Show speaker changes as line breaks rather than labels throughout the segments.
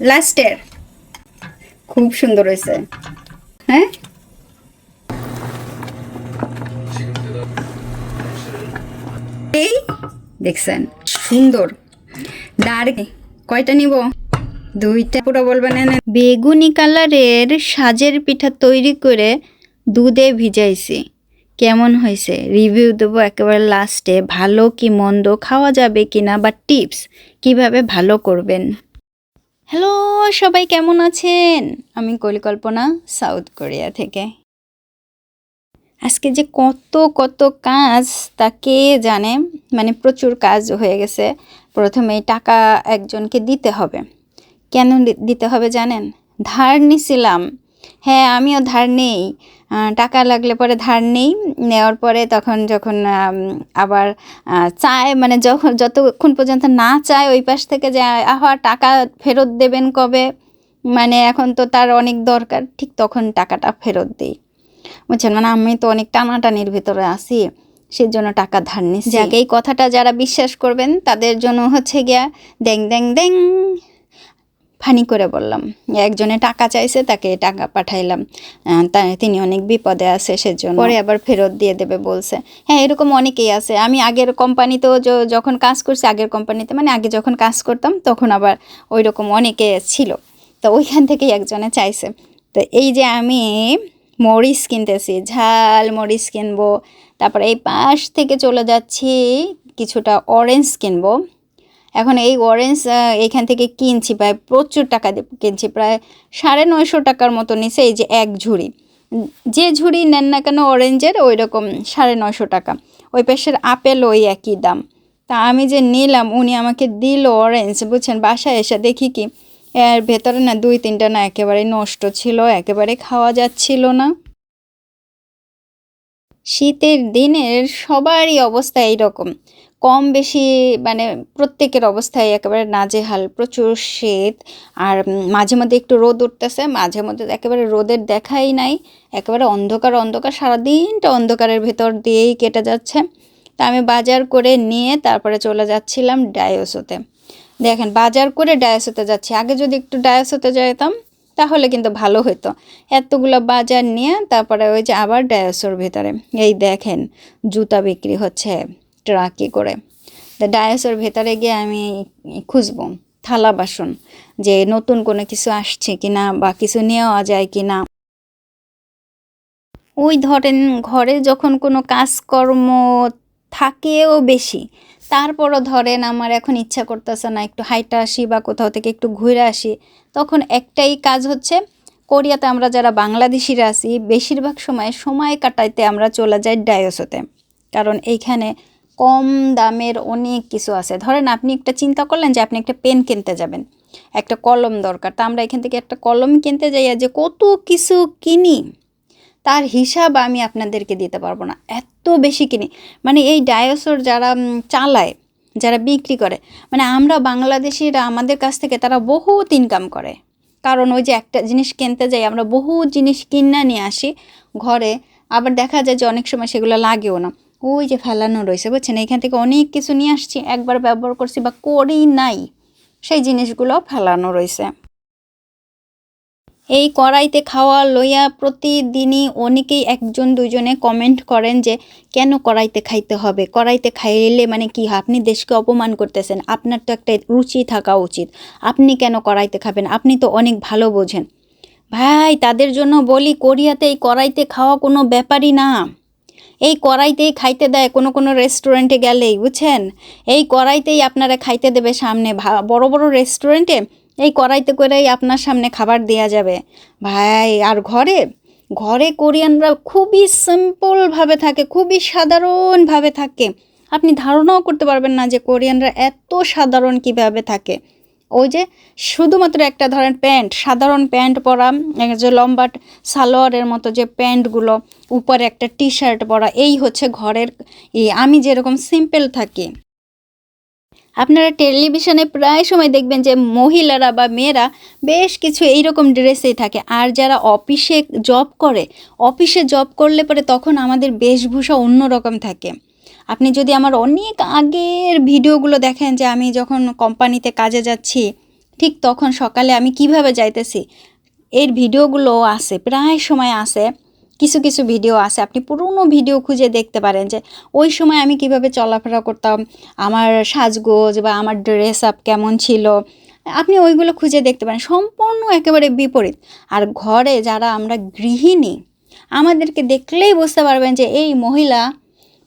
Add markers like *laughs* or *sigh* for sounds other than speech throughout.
লাস্টের খুব সুন্দর হয়েছে। হ্যাঁ? এই দেখছেন, সুন্দর। ডার্ক কয়টা নিব? দুইটা। পুরো বলবেন
বেগুনি কালারের সাজের পিঠা তৈরি করে দুধে ভিজাইছি। কেমন হয়েছে? রিভিউ দেবো একেবারে লাস্টে ভালো কি মন্দ, খাওয়া যাবে কিনা বা টিপস কীভাবে ভালো করবেন? হ্যালো, সবাই কেমন আছেন? আমি কলিকল্পনা, সাউথ কোরিয়া থেকে। আজকে যে কত কত কাজ, তা কে জানে? মানে প্রচুর কাজ হয়ে গেছে। প্রথমে টাকা একজনকে দিতে হবে। কেন দিতে হবে জানেন? ধার নিছিলাম। হ্যাঁ আমিও ধার নেই। টাকা লাগলে পরে ধার নেই। নেওয়ার পরে তখন যখন আবার চায় মানে যখন যতক্ষণ পর্যন্ত না চায় ওই পাশ থেকে যে, আহা, টাকা ফেরত দেবেন কবে? মানে এখন তো তার অনেক দরকার, ঠিক তখন টাকাটা ফেরত দিই। বুঝছেন? মানে আমি তো অনেক টানাটানির ভিতরে আছি সেই জন্য টাকা ধার নিচ্ছি যাক, এই কথাটা যারা বিশ্বাস করবেন, তাদের জন্য হচ্ছে গিয়া, দেং দেং দেং। ফানি করে বললাম একজনে টাকা চাইছে, তাকে টাকা পাঠাইলাম। তিনি অনেক বিপদে আছে সেজন্য। পরে আবার ফেরত দিয়ে দেবে বলছে হ্যাঁ এরকম অনেকেই আছে। আমি আগের কোম্পানিতেও যখন কাজ করছি, আগের কোম্পানিতে মানে আগে যখন কাজ করতাম, তখন আবার ওই রকম অনেকে ছিল। তো ওইখান থেকেই একজনে চাইছে। তো এই যে আমি মরিচ কিনতেছি, ঝাল মরিচ কিনবো, তারপরে এই পাশ থেকে চলে যাচ্ছি, কিছুটা অরেঞ্জ কিনবো। এখন এই অরেঞ্জ আহ, এইখান থেকে কিনছি প্রায় প্রচুর টাকা কিনছি প্রায় সাড়ে নয়শো টাকার মতো নিছে এই যে এক ঝুড়ি। যে ঝুড়ি নেন না কেন অরেঞ্জের ওই রকম সাড়ে নয়শো টাকা। ওই পাশের আপেল ওই একই দাম। তা আমি যে নিলাম উনি আমাকে দিল অরেঞ্জ বুঝছেন? বাসায় এসে দেখি কি এর ভেতরে না দুই তিনটা না একেবারে নষ্ট ছিল একেবারে খাওয়া যাচ্ছিল না। শীতের দিনের সবারই অবস্থা এইরকম। কম বেশি মানে প্রত্যেকের অবস্থায় একেবারে নাজেহাল, প্রচুর শীত, আর মাঝে মধ্যে একটু রোদ উঠতেছে, মাঝে মধ্যে একেবারে রোদের দেখাই নাই, একেবারে অন্ধকার অন্ধকার, সারাদিনটা অন্ধকারের ভেতর দিয়েই কেটে যাচ্ছে। তা আমি বাজার করে নিয়ে তারপরে চলে যাচ্ছিলাম ডায়োসোতে। দেখেন, বাজার করে ডায়াসোতে যাচ্ছি। আগে যদি একটু ডায়াসোতে যেতাম তাহলে কিন্তু ভালো হতো এতগুলো বাজার নিয়ে তারপরে ওই যে আবার ডায়াসোর ভিতরে। এই দেখেন, জুতা বিক্রি হচ্ছে ট্রাকে করে। তা ডায়াসোর ভেতরে গিয়ে আমি খুঁজবো, থালা বাসন, যে নতুন কোনো কিছু আসছে কিনা বা কিছু নেওয়া যায় কিনা। ওই ধরেন ঘরে যখন কোনো কাজকর্ম থাকেও বেশি তারপরও ধরেন আমার এখন ইচ্ছা করতেছে না একটু হাইটা আসি বা কোথাও থেকে একটু ঘুরে আসি। তখন একটাই কাজ হচ্ছে, কোরিয়াতে আমরা যারা বাংলাদেশিরা আছি, বেশিরভাগ সময় সময় কাটাইতে আমরা চলে যাই ডায়োসোতে। কারণ এইখানে কম দামের অনেক কিছু আছে। ধরেন আপনি একটা চিন্তা করলেন যে আপনি একটা পেন কিনতে যাবেন, একটা কলম দরকার। তা আমরা এখান থেকে একটা কলম কিনতে যাই যে কত কিছু কিনি। তার হিসাব আমি আপনাদেরকে দিতে পারব না। এত বেশি কিনি। মানে এই ডায়োসর যারা চালায়, যারা বিক্রি করে মানে আমরা বাংলাদেশিরা আমাদের কাছ থেকে তারা বহুত ইনকাম করে। কারণ ওই যে একটা জিনিস কিনতে যাই, আমরা বহু জিনিস কিনা নিয়ে আসি ঘরে। আবার দেখা যায় যে অনেক সময় সেগুলো লাগেও না। ওই যে ফেলানো রয়েছে, বুঝছেন? এখান থেকে অনেক কিছু নিয়ে আসছি, একবার ব্যবহার করছি বা করি নাই, সেই জিনিসগুলো ফেলানো রয়েছে। এই কড়াইতে খাওয়া লইয়া প্রতিদিনই অনেকেই একজন দুজনে কমেন্ট করেন যে, কেন কড়াইতে খাইতে হবে? কড়াইতে খাইলে মানে কি? আপনি দেশকে অপমান করতেছেন। আপনার তো একটা রুচি থাকা উচিত। আপনি কেন কড়াইতে খাবেন? আপনি তো অনেক ভালো বোঝেন। ভাই, তাদের জন্য বলি, কোরিয়াতে এই কড়াইতে খাওয়া কোনো ব্যাপারই না। এই কড়াইতেই খাইতে দেয়, কোনো কোনো রেস্টুরেন্টে গেলেই, বুঝছেন? এই কড়াইতেই আপনারা খাইতে দেবে সামনে বড় বড় রেস্টুরেন্টে এই কড়াইতে করেই আপনার সামনে খাবার দেওয়া যাবে। ভাই, আর ঘরে? ঘরে কোরিয়ানরা খুবই সিম্পলভাবে থাকে, খুবই সাধারণভাবে থাকে। আপনি ধারণাও করতে পারবেন না যে কোরিয়ানরা এত সাধারণ কীভাবে থাকে। ওই যে শুধুমাত্র একটা ধরেন প্যান্ট, সাধারণ প্যান্ট পরা যে লম্বা সালোয়ারের মতো যে প্যান্টগুলো, উপরে একটা টি শার্ট পরা, এই হচ্ছে ঘরের আমি যেরকম সিম্পল থাকি। আপনারা টেলিভিশনে প্রায় সময় দেখবেন যে মহিলারা বা মেয়েরা বেশ কিছু এইরকম ড্রেসেই থাকে। আর যারা অফিসে জব করে, অফিসে জব করলে পরে তখন আমাদের বেশভূষা অন্যরকম থাকে। আপনি যদি আমার অনেক আগের ভিডিওগুলো দেখেন যে আমি যখন কোম্পানিতে কাজে যাচ্ছি, ঠিক তখন সকালে আমি কীভাবে যাইতেছি, এর ভিডিওগুলো আছে, প্রায় সময় আছে। কিছু কিছু ভিডিও আছে। আপনি পুরনো ভিডিও খুঁজে দেখতে পারেন যে, ওই সময় আমি কীভাবে চলাফেরা করতাম, আমার সাজগোজ বা আমার ড্রেস আপ কেমন ছিল। আপনি ওইগুলো খুঁজে দেখতে পারেন। সম্পূর্ণ একেবারে বিপরীত। আর ঘরে যারা আমরা গৃহিণী, আমাদেরকে দেখলেই বুঝতে পারবেন যে, এই মহিলা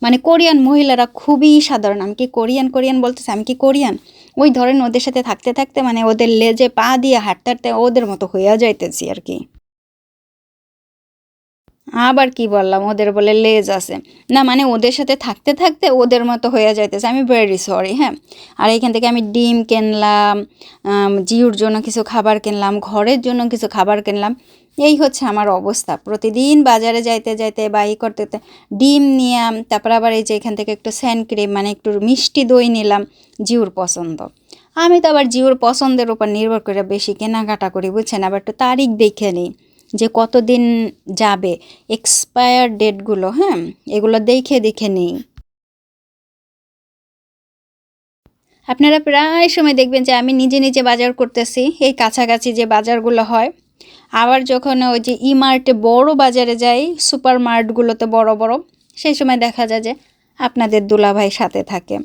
মানে কোরিয়ান মহিলারা খুবই সাধারণ। আমি কি কোরিয়ান কোরিয়ান বলতেছে? আমি কি কোরিয়ান? ওই ধরেন ওদের সাথে থাকতে থাকতে মানে ওদের লেজে পা দিয়ে হাঁটতে হাঁটতে ওদের মতো হইয়া যাইতেছি আর কি। আবার কি বললাম? ওদের বলে লেজ আছে। না মানে ওদের সাথে থাকতে থাকতে ওদের মতো হয়ে যাইতেছে। আমি ভেরি সরি হ্যাঁ? আর এখান থেকে আমি ডিম কিনলাম জিউর জন্য কিছু খাবার কিনলাম, ঘরের জন্য কিছু খাবার কিনলাম। এই হচ্ছে আমার অবস্থা। প্রতিদিন বাজারে যাইতে যাইতে বা ই করতে ডিম নিলাম, তারপর আবার এই যে এখান থেকে একটু স্যান্ড ক্রিম মানে একটু মিষ্টি দই নিলাম, জিউর পছন্দ। আমি তো আবার জিউর পছন্দের উপর নির্ভর করে বেশি কেনাকাটা করি, বুঝছেন? আবার একটু তারিখ দেখে নিই। যে কতদিন যাবে এক্সপায়ার ডেটগুলো হ্যাঁ এগুলো দেখে দেখে নেই। আপনারা প্রায় সময় দেখবেন যে আমি নিজে নিজে বাজার করতেছি, এই কাছাকাছি যে বাজারগুলো হয়। আবার যখন ওই যে ই মার্টে বড় বাজারে যাই সুপার মার্টগুলোতে বড় বড়, সেই সময় দেখা যায় যে আপনাদের দুলাভাই সাথে থাকে।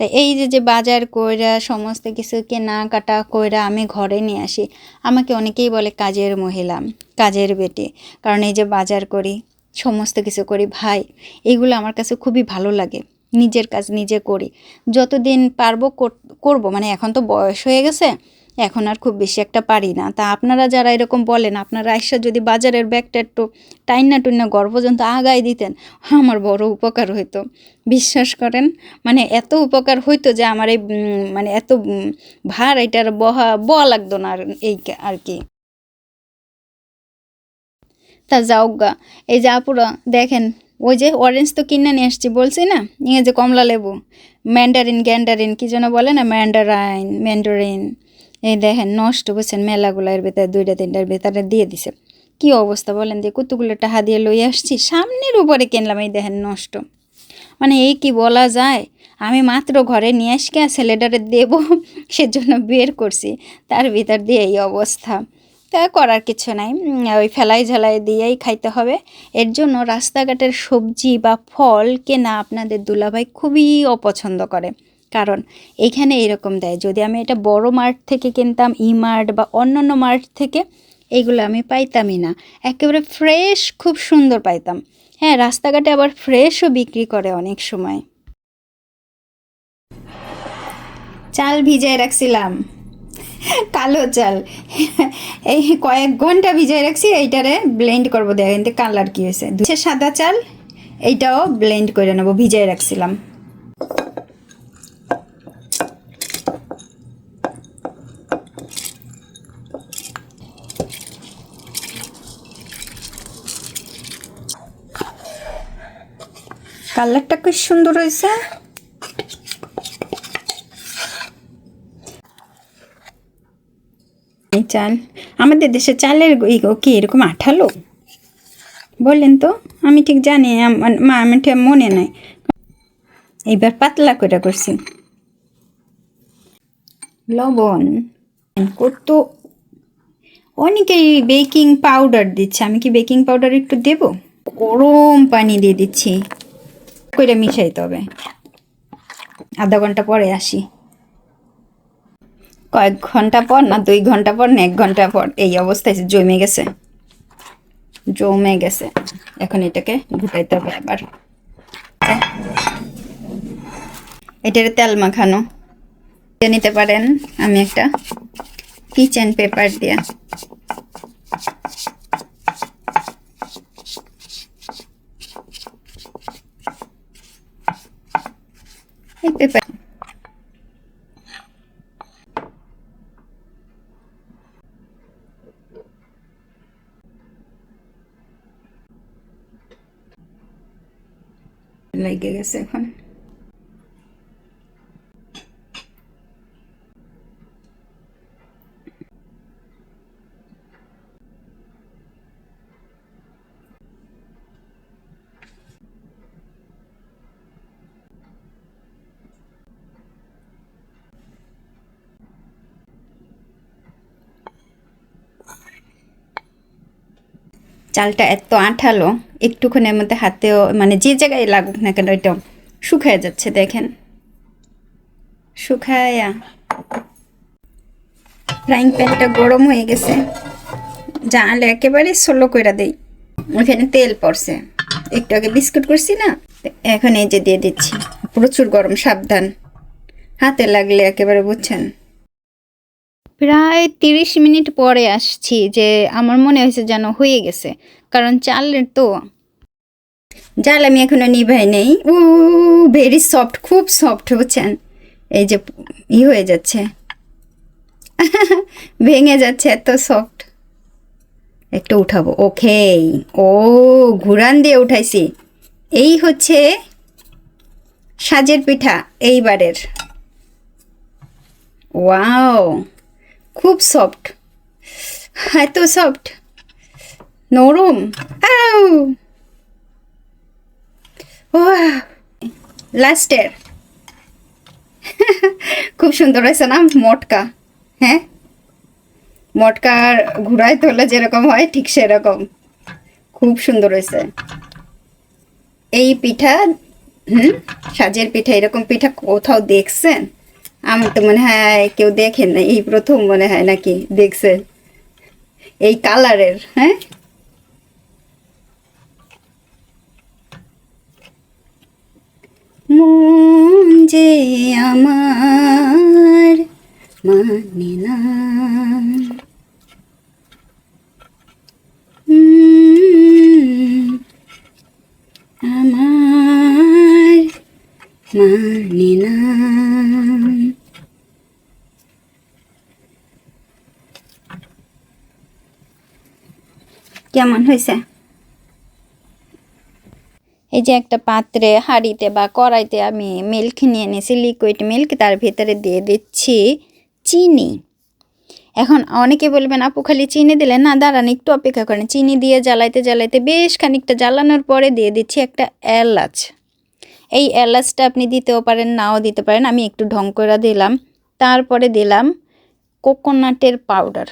তাই এই যে যে বাজার কইরা, সমস্ত কিছু কেনাকাটা কইরা আমি ঘরে নিয়ে আসি, আমাকে অনেকেই বলে কাজের মহিলা, কাজের বেটি। কারণ এই যে বাজার করি, সমস্ত কিছু করি, ভাই এইগুলো আমার কাছে খুবই ভালো লাগে। নিজের কাজ নিজে করি। যতদিন পারব কর- করব মানে এখন তো বয়স হয়ে গেছে এখন আর খুব বেশি একটা পারি না। তা আপনারা যারা এরকম বলেন, আপনারা আইসা যদি বাজারের ব্যাগটা একটু টাইনা টুইনা ঘর পর্যন্ত আগায় দিতেন, আমার বড় উপকার হইতো। বিশ্বাস করেন মানে এত উপকার হইতো যে আমার এই মানে এত ভার এটার বহা বয়া লাগতো না আর এই আর কি। তা যাও গা, এই যে আপুরা, দেখেন, ওই যে অরেঞ্জ তো কিনে নিয়ে আসছি বলছি না যে কমলা লেবু ম্যান্ডারিন গ্যান্ডারিন কি যেন বলে না ম্যান্ডারাইন ম্যান্ডারিন এই দেখেন, নষ্ট বুঝছেন মেলাগুলো এর ভেতরে, দুইটা, তিনটার ভেতরে দিয়ে দিছে। কি অবস্থা বলেন দিয়ে, কতগুলো টাকা দিয়ে লই আসছি? সামনের উপরে কিনলাম, এই দেখেন, নষ্ট। মানে এই কি বলা যায়? আমি মাত্র ঘরে নিয়ে আসকে ছেলেটারে দেবো, *laughs* সেজন্য বের করছি। তার ভিতর দিয়ে এই অবস্থা। তা করার কিছু নাই। ওই ফেলাই ঝালাই দিয়েই খাইতে হবে। এর জন্য রাস্তাঘাটের সবজি বা ফল কেনা আপনাদের দুলাভাই খুবই অপছন্দ করে। কারণ এইখানে এরকম দেয়, যদি আমি এটা বড় মার্ট থেকে কিনতাম, ই মার্ট বা অন্যান্য মার্ট থেকে এইগুলো আমি পাইতামই না। একেবারে ফ্রেশ খুব সুন্দর পাইতাম। হ্যাঁ রাস্তাঘাটে আবার ফ্রেশও বিক্রি করে অনেক সময়।
চাল ভিজায় রাখছিলাম। কালো চাল। এই কয়েক ঘণ্টা ভিজায় রাখছি, এইটারে ব্লেন্ড করব। দেখ কিন্তু কালার কি হয়েছে। সাদা চাল, এইটাও ব্লেন্ড করে নেব, ভিজায় রাখছিলাম। কালারটা খুব সুন্দর হয়েছে। এই চাল, আমাদের দেশে চালের কি এরকম আঠালো? বললেন তো, আমি ঠিক জানি, আম- মা আমি ঠিক মনে নাই। এইবার পাতলা করে করছি। লবণ। কত অনেকেই বেকিং পাউডার দিচ্ছে। আমি কি বেকিং পাউডার একটু দেব? গরম পানি দিয়ে দিচ্ছি। করে মিশাইতে হবে। আধা ঘণ্টা পরে আসি। কয়েক ঘণ্টা পর না, দুই ঘণ্টা পর না, এক ঘণ্টা পর এই অবস্থায় জমে গেছে। জমে গেছে। এখন এটাকে ঘুটাইতে হবে আবার। এটার তেল মাখানো। নিতে পারেন আমি একটা কিচেন পেপার দিয়ে। এই পেপার লেগে গেছে এখন চালটা এত আঠালো, একটুখানির মধ্যে হাতেও মানে যে জায়গায় লাগুক না কেন এটা শুকায় যাচ্ছে, দেখেন। শুকায়া। ফ্রাইং প্যানটা গরম হয়ে গেছে। জাল একেবারে সোলো করে দেই। ওখানে তেল পড়ছে। একটু আগে বিস্কুট করছি না? এখন এই যে দিয়ে দিচ্ছি। প্রচুর গরম, সাবধান। হাতে লাগলে একেবারে বুঝছেন।
প্রায় তিরিশ মিনিট পরে আসছি যে আমার মনে হয়েছে যেন হয়ে গেছে, কারণ চালের তো
জাল আমি এখনও নিভাই নেই। ও ভেরি সফট খুব সফট বুঝছেন? এই যে ই হয়ে যাচ্ছে। *laughs* ভেঙে যাচ্ছে, এত সফট একটু উঠাবো ওকে ও, ঘুরান দিয়ে উঠাইছি। এই হচ্ছে সাজের পিঠা, এইবারের। ওয়াও খুব সফট এত সফট নরম। আউ লাস্টের *laughs* খুব সুন্দর হয়েছে না? মটকা। হ্যাঁ? মটকার ঘুরায় তোলা যেরকম হয়, ঠিক সেরকম। খুব সুন্দর হয়েছে। এই পিঠা, হুম? সাজের পিঠা, এরকম পিঠা কোথাও দেখছেন? আমার তো মনে হয় কেউ দেখেন না এই প্রথম মনে হয় নাকি দেখছেন এই কালারের হ্যাঁ? মন যে আমার মানে না। আমার মানে না। কেমন হয়েছে?
এই যে একটা পাত্রে হাঁড়িতে বা কড়াইতে আমি মিল্ক নিয়ে নিয়েছি লিকুইড মিল্ক তার ভিতরে দিয়ে দিচ্ছি চিনি। এখন অনেকে বলবেন, আপু, খালি চিনি দিলে? না, দাঁড়ান, একটু অপেক্ষা করেন। চিনি দিয়ে জ্বালাইতে জ্বালাইতে বেশ খানিকটা জ্বালানোর পরে দিয়ে দিচ্ছি একটা এলাচ। এই এলাচটা আপনি দিতেও পারেন, নাও দিতে পারেন। আমি একটু ঢং করে দিলাম। তারপরে দিলাম কোকোনাটের পাউডার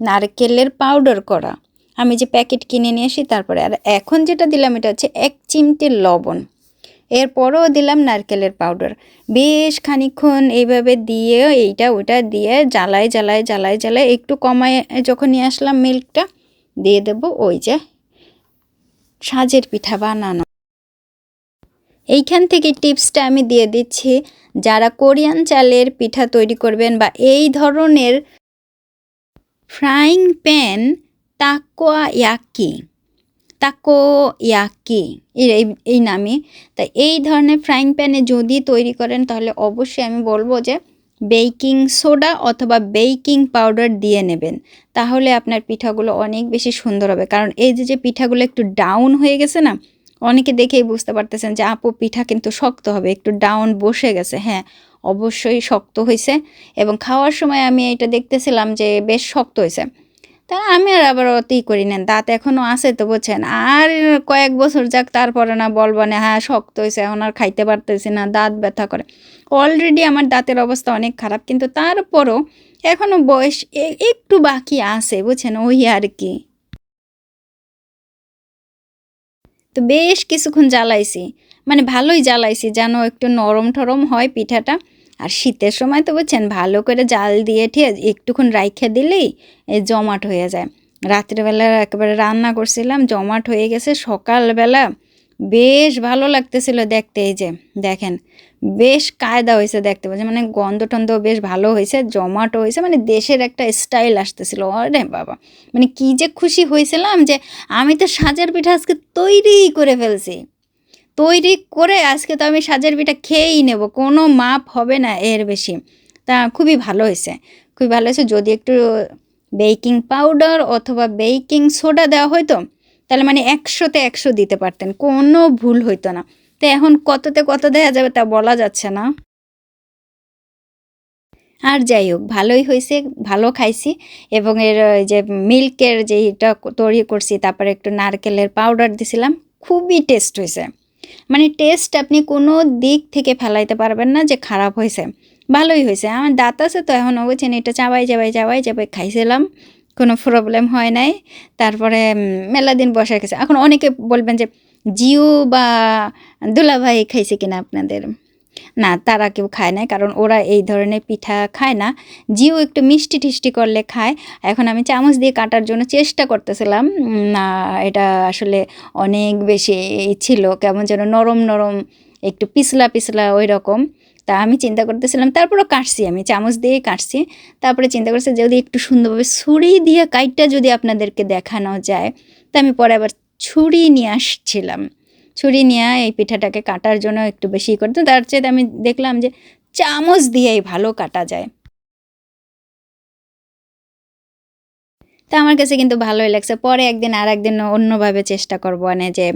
নারকেলের পাউডার করা। আমি যে প্যাকেট কিনে নিয়ে আসি, তারপরে আর এখন যেটা দিলাম, এটা হচ্ছে এক চিমটে লবণ। এরপরও দিলাম নারকেলের পাউডার বেশ খানিক্ষণ এইভাবে দিয়ে, এইটা ওইটা দিয়ে জ্বালায় জ্বালায় জ্বালায় জ্বালায় একটু কমায়, যখন নিয়ে আসলাম মিল্কটা দিয়ে দেবো ওই যে সাজের পিঠা বানানো। এইখান থেকে টিপসটা আমি দিয়ে দিচ্ছি, যারা কোরিয়ান চালের পিঠা তৈরি করবেন বা এই ধরনের frying pan takoyaki takoyaki এই এই নামে। তা এই ধরনের ফ্রাইং প্যানে যদি তৈরি করেন, তাহলে অবশ্যই আমি বলব যে বেকিং সোডা অথবা বেকিং পাউডার দিয়ে নেবেন। তাহলে আপনার পিঠাগুলো অনেক বেশি সুন্দর হবে। কারণ এই যে যে পিঠাগুলো একটু ডাউন হয়ে গেছে না, অনেকে দেখেই বুঝতে পারতেছেন যে, আপু, পিঠা কিন্তু শক্ত হবে, একটু ডাউন বসে গেছে। হ্যাঁ অবশ্যই শক্ত হয়েছে এবং খাওয়ার সময় আমি এটা দেখতেছিলাম যে বেশ শক্ত হয়েছে তা আমি আর আবার অতই করি না, দাঁত এখনও আছে তো বুঝছেন। আর কয়েক বছর যাক, তারপরে না বলব না হ্যাঁ শক্ত হয়েছে এখন আর খাইতে পারতেছি না, দাঁত ব্যথা করে। অলরেডি আমার দাঁতের অবস্থা অনেক খারাপ, কিন্তু তারপরও এখনও বয়স একটু বাকি আছে, বুঝছেন, ওই আর কি। তো বেশ কিছুক্ষণ জ্বালাইছি মানে ভালোই জ্বালাইছি, যেন একটু নরম ঠরম হয় পিঠাটা। আর শীতের সময় তো বুঝছেন, ভালো করে জাল দিয়ে ঠিয়ে একটুক্ষণ রাইখে দিলেই এই জমাট হয়ে যায়। রাত্রেবেলা একেবারে রান্না করছিলাম, জমাট হয়ে গেছে, সকালবেলা বেশ ভালো লাগতেছিল দেখতে, এই যে দেখেন, বেশ কায়দা হয়েছে দেখতে পাচ্ছি মানে গন্ধ টন্ধ বেশ ভালো হয়েছে জমাটো হয়েছে মানে দেশের একটা স্টাইল আসতেছিল আরে বাবা মানে কি যে খুশি হয়েছিলাম যে আমি তো সাজের পিঠা আজকে তৈরি করে ফেলছি। তৈরি করে আজকে তো আমি সাজের পিঠা খেয়েই নেব, কোনো মাপ হবে না এর বেশি। তা খুবই ভালো হয়েছে, খুবই ভালো হয়েছে। যদি একটু বেকিং পাউডার অথবা বেকিং সোডা দেওয়া হয়তো তাহলে মানে একশোতে একশো দিতে পারতেন, কোনো ভুল হইতো না। তো এখন কততে কত দেওয়া যাবে তা বলা যাচ্ছে না। আর যাই হোক, ভালোই হয়েছে, ভালো খাইছি এবং এর যে মিল্কের যেটা তৈরি করছি, তারপরে একটু নারকেলের পাউডার দিছিলাম, খুবই টেস্ট হয়েছে। মানে টেস্ট আপনি কোনো দিক থেকে ফেলাইতে পারবেন না যে খারাপ হয়েছে ভালোই হয়েছে আমার দাঁত আছে তো এখন বুঝছেন, এটা চাবাই চাবাই চাবাই চাবাই খাইছিলাম। কোনো প্রবলেম হয় নাই। তারপরে মেলা দিন বসে গেছে। এখন অনেকে বলবেন যে জিও বা দুলাভাই খাইছে কিনা আপনাদের? না, তারা কেউ খায় না কারণ ওরা এই ধরনের পিঠা খায় না। জিও একটু মিষ্টি টিষ্টি করলে খায়। এখন আমি চামচ দিয়ে কাটার জন্য চেষ্টা করতেছিলাম। না, এটা আসলে অনেক বেশি ছিল, কেমন যেন নরম নরম, একটু পিছলা পিছলা ওই রকম তা আমি চিন্তা করতেছিলাম, তারপরও কাটছি আমি, চামচ দিয়ে কাটছি। তারপরে চিন্তা করছি, যদি একটু সুন্দরভাবে ছুরি দিয়ে কাইটটা যদি আপনাদেরকে দেখানো যায়, তা আমি পরে আবার ছুরি নিয়ে আসছিলাম। ছুরি নিয়ে এই পিঠাটাকে কাটার জন্য একটু বেশি করতো। তার চেয়ে আমি দেখলাম যে চামচ দিয়েই ভালো কাটা যায়। তা আমার কাছে কিন্তু ভালোই লাগছে। পরে একদিন আর একদিন অন্যভাবে চেষ্টা করব মানে যে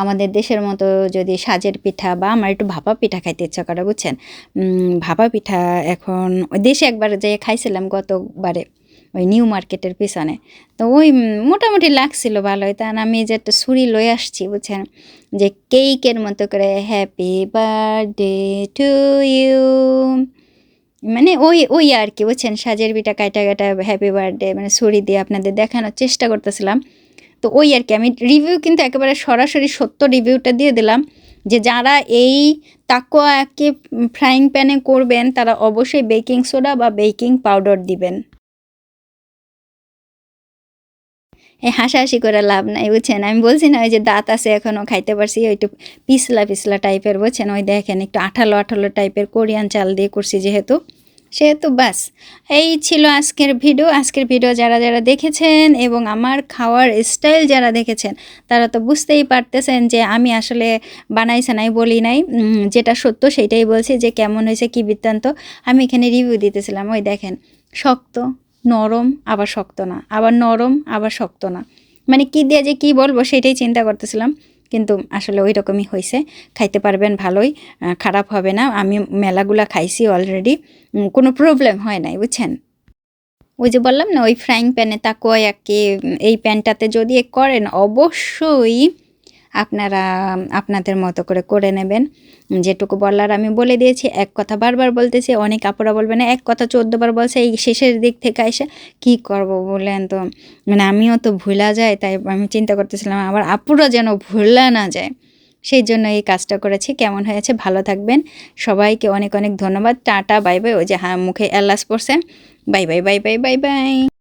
আমাদের দেশের মতো যদি সাজের পিঠা বা আমার একটু ভাপা পিঠা খাইতে ইচ্ছা করে, বুঝছেন? ভাপা পিঠা এখন ওই দেশে একবার যে খাইছিলাম গতবারে ওই নিউ মার্কেটের পিছনে। তো ওই মোটামুটি লাগছিল ভালোই। তা আমি যে একটা ছুরি লয়ে আসছি, বুঝছেন? যে কেকের মতো করে হ্যাপি বার্থডে টু ইউ মানে ওই ওই আর কি, বুঝছেন? সাজের বিটা কাটা কাটা হ্যাপি বার্থডে মানে ছুরি দিয়ে আপনাদের দেখানোর চেষ্টা করতেছিলাম। তো ওই আর কি, আমি রিভিউ কিন্তু একেবারে সরাসরি সত্য রিভিউটা দিয়ে দিলাম যে যারা এই তাকোয়াকে ফ্রাইং প্যানে করবেন, তারা অবশ্যই বেকিং সোডা বা বেকিং পাউডার দিবেন। হাসাহাসি করে লাভ নাই, বুঝছেন? আমি বলছি না, ওই যে দাঁত আছে এখনও খাইতে পারছি, ওই একটু পিছলা পিছলা টাইপের বুঝছেন? ওই দেখেন, একটু আঠালো আঠালো টাইপের কোরিয়ান চাল দিয়ে করছি যেহেতু, সেহেতু বাস এই ছিল আজকের ভিডিও। আজকের ভিডিও যারা যারা দেখেছেন এবং আমার খাওয়ার স্টাইল যারা দেখেছেন, তারা তো বুঝতেই পারতেছেন যে আমি আসলে বানাইছে নাই, বলি নাই যেটা সত্য সেটাই বলছি যে কেমন হয়েছে, কী বৃত্তান্ত। আমি এখানে রিভিউ দিতেছিলাম, ওই দেখেন, শক্ত নরম, আবার শক্ত না। আবার নরম, আবার শক্ত না। মানে কি দিয়ে যে কি বলব সেটাই চিন্তা করতেছিলাম। কিন্তু আসলে ওই রকমই হয়েছে খাইতে পারবেন ভালোই খারাপ হবে না। আমি মেলাগুলা খাইছি অলরেডি কোনো প্রবলেম হয় নাই, বুঝছেন? ওই যে বললাম না, ওই ফ্রাইং প্যানে তাকুয়া একে এই প্যানটাতে যদি করেন, অবশ্যই আপনারা, আপনাদের মতো করে করে নেবেন। যেটুকু বলার আমি বলে দিয়েছি, এক কথা বারবার বলতেছি, অনেক আপুরা বলবে না, এক কথা চোদ্দবার বলছে, এই শেষের দিক থেকে এসে কি করব বললেন তো? মানে আমিও তো ভুলা যায় তাই আমি চিন্তা করতেছিলাম, আবার আপুরা যেন ভুলা না যায়। সেই জন্য এই কাজটা করেছি, কেমন হয়েছে ভালো থাকবেন। সবাইকে অনেক অনেক ধন্যবাদ, টাটা, বাই বাই, ওই যে হ্যাঁ মুখে এলাস পড়ছে। Bye bye bye bye bye bye.